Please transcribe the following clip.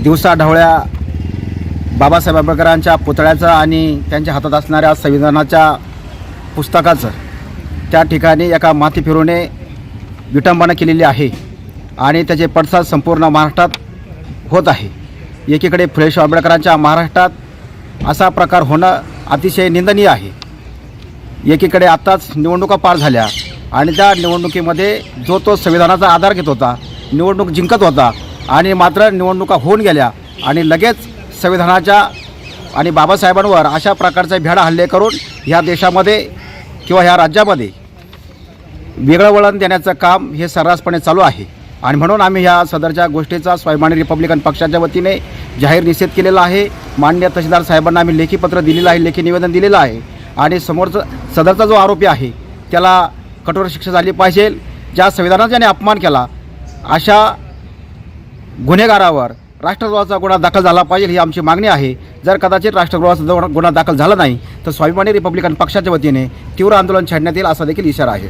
दिवसा ढवळ्या बाबासाहेब आंबेडकरांच्या पुतळ्याचं आणि त्यांच्या हातात असणाऱ्या संविधानाच्या पुस्तकाचं त्या ठिकाणी एका माती फिरूने विटंबना केलेली आहे आणि त्याचे पडसाद संपूर्ण महाराष्ट्रात होत आहे. एकीकडे फुलेश्वर आंबेडकरांच्या महाराष्ट्रात असा प्रकार होणं अतिशय निंदनीय आहे. एकीकडे आत्ताच निवडणुका पार झाल्या आणि त्या निवडणुकीमध्ये जो तो संविधानाचा आधार घेत होता निवडणूक जिंकत होता आणि मात्र निवडणुका होऊन गेल्या आणि लगेच संविधानाच्या आणि बाबासाहेबांवर अशा प्रकारचे भेडा हल्ले करून ह्या देशामध्ये किंवा ह्या राज्यामध्ये वेगळं वळण देण्याचं काम हे सर्रासपणे चालू आहे. आणि म्हणून आम्ही ह्या सदरच्या गोष्टीचा स्वाभिमानी रिपब्लिकन पक्षाच्या वतीने जाहीर निषेध केलेला आहे. मान्य तहसीलदार साहेबांना आम्ही लेखी पत्र दिलेलं आहे लेखी निवेदन दिलेलं आहे. आणि समोरचं सदरचा जो आरोपी आहे त्याला कठोर शिक्षा झाली पाहिजे. ज्या संविधानाचा ज्याने अपमान केला अशा गुन्हेगारावर राष्ट्रद्रोहाचा गुन्हा दाखल झाला पाहिजे ही आमची मागणी आहे. जर कदाचित राष्ट्रद्रोहाचा जो गुन्हा दाखल झाला नाही तर स्वाभिमानी रिपब्लिकन पक्षाच्या वतीने तीव्र आंदोलन छेडण्यात येईल असा देखील इशारा आहे.